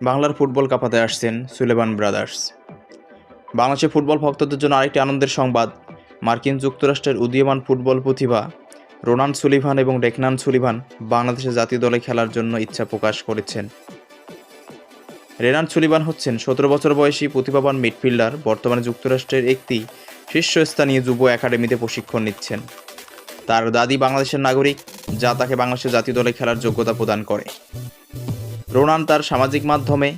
বাংলার ফুটবল কাঁপাতে আসছেন সুলেমান ব্রাদার্স। বাংলাদেশের ফুটবল ভক্তদের জন্য আরেকটি আনন্দের সংবাদ, মার্কিন যুক্তরাষ্ট্রের উদীয়মান ফুটবল প্রতিভা, রোনান সুলিভান এবং ডেকনান সুলিভান বাংলাদেশের জাতীয় দলে খেলার জন্য ইচ্ছা প্রকাশ করেছেন। রেনান সুলিভান হচ্ছেন সতেরো বছর বয়সী প্রতিভাবান মিডফিল্ডার, বর্তমানে যুক্তরাষ্ট্রের একটি শীর্ষস্থানীয় যুব একাডেমিতে প্রশিক্ষণ নিচ্ছেন। তার দাদি বাংলাদেশের নাগরিক, যা তাকে বাংলাদেশের জাতীয় দলে খেলার যোগ্যতা প্রদান করে। রোনান তার সামাজিক মাধ্যমে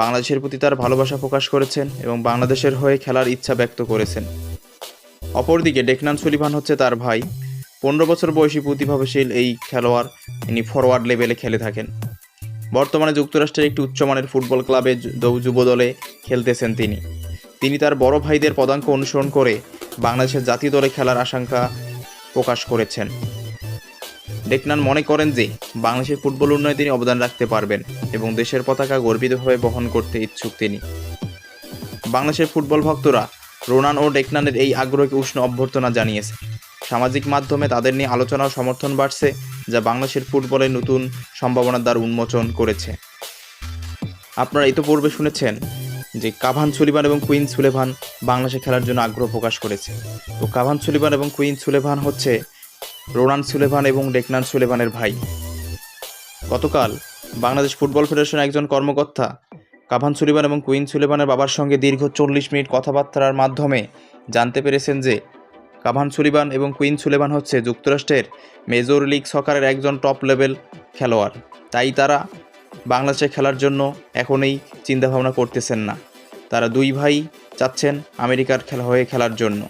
বাংলাদেশের প্রতি তার ভালোবাসা প্রকাশ করেছেন এবং বাংলাদেশের হয়ে খেলার ইচ্ছা ব্যক্ত করেছেন। অপরদিকে ডেকনান সুলিভান হচ্ছে তার ভাই। পনেরো বছর বয়সী প্রতিভাশীল এই খেলোয়াড় ইনি ফরওয়ার্ড লেভেলে খেলে থাকেন। বর্তমানে যুক্তরাষ্ট্রের একটি উচ্চমানের ফুটবল ক্লাবে যুব দলে খেলতেছেন তিনি। তিনি তার বড় ভাইদের পদাঙ্ক অনুসরণ করে বাংলাদেশের জাতীয় দলে খেলার আশঙ্কা প্রকাশ করেছেন। ডেকনান মনে করেন যে বাংলাদেশের ফুটবল উন্নয়নে তিনি অবদান রাখতে পারবেন এবং দেশের পতাকা গর্বিতভাবে বহন করতে ইচ্ছুক তিনি। বাংলাদেশের ফুটবল ভক্তরা রোনান ও ডেকনানের এই আগ্রহকে উষ্ণ অভ্যর্থনা জানিয়েছে। সামাজিক মাধ্যমে তাদের নিয়ে আলোচনা ও সমর্থন বাড়ছে, যা বাংলাদেশের ফুটবলে নতুন সম্ভাবনার দ্বার উন্মোচন করেছে। আপনারা ইতোপূর্বে শুনেছেন যে কাভান সুলিভান এবং কুইন সুলেভান বাংলাদেশে খেলার জন্য আগ্রহ প্রকাশ করেছে। তো কাভান সুলিভান এবং কুইন সুলেভান হচ্ছে রোনান সুলেভান এবং ডেকনান সুলেভানের ভাই। গতকাল বাংলাদেশ ফুটবল ফেডারেশনের একজন কর্মকর্তা কাভান সুলিভান এবং কুইন সুলেভানের বাবার সঙ্গে দীর্ঘ চল্লিশ মিনিট কথাবার্তার মাধ্যমে জানতে পেরেছেন যে কাভান সুলিভান এবং কুইন সুলেভান হচ্ছে যুক্তরাষ্ট্রের মেজর লিগ সকারের একজন টপ লেভেল খেলোয়াড়। তাই তারা বাংলাদেশে খেলার জন্য এখনই চিন্তাভাবনা করতেছেন না। তারা দুই ভাই চাচ্ছেন আমেরিকার খেলা হয়ে খেলার জন্য।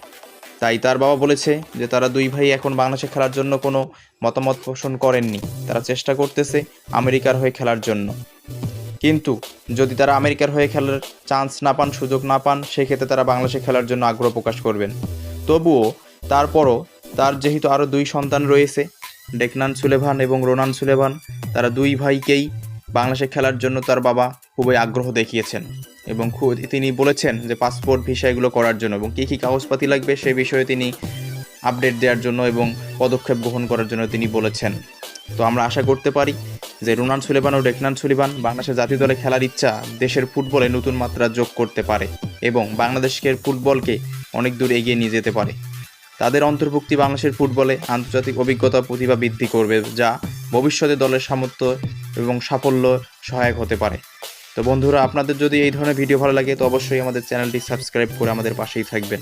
তাই তার বাবা বলেছে যে তারা দুই ভাই এখন বাংলাদেশে খেলার জন্য কোনো মতামত পোষণ করেননি। তারা চেষ্টা করতেছে আমেরিকার হয়ে খেলার জন্য। কিন্তু যদি তারা আমেরিকার হয়ে খেলার চান্স না পান, সুযোগ না পান, সেক্ষেত্রে তারা বাংলাদেশে খেলার জন্য আগ্রহ প্রকাশ করবেন। তবুও তারপরও তার যেহেতু আরও দুই সন্তান রয়েছে, ডেকনান সুলেভান এবং রোনান সুলেভান, তারা দুই ভাইকেই বাংলাদেশে খেলার জন্য তার বাবা খুবই আগ্রহ দেখিয়েছেন এবং তিনি বলেছেন যে পাসপোর্ট ভিসা এগুলো করার জন্য এবং কী কী কাগজপাতি লাগবে সে বিষয়ে তিনি আপডেট দেওয়ার জন্য এবং পদক্ষেপ গ্রহণ করার জন্য তিনি বলেছেন। তো আমরা আশা করতে পারি যে রোনান সুলেবান ও ডেকনান সুলিবান বাংলাদেশের জাতীয় দলে খেলার ইচ্ছা দেশের ফুটবলে নতুন মাত্রা যোগ করতে পারে এবং বাংলাদেশের ফুটবলকে অনেক দূর এগিয়ে নিয়ে যেতে পারে। তাদের অন্তর্ভুক্তি বাংলাদেশের ফুটবলে আন্তর্জাতিক অভিজ্ঞতা প্রতিভা বৃদ্ধি করবে যা ভবিষ্যতে দলের সামর্থ্য এবং সাফল্য সহায়ক হতে পারে। তো বন্ধুরা, আপনাদের যদি এই ধরনের ভিডিও ভালো লাগে, তো অবশ্যই আমাদের চ্যানেলটি সাবস্ক্রাইব করে আমাদের পাশেই থাকবেন।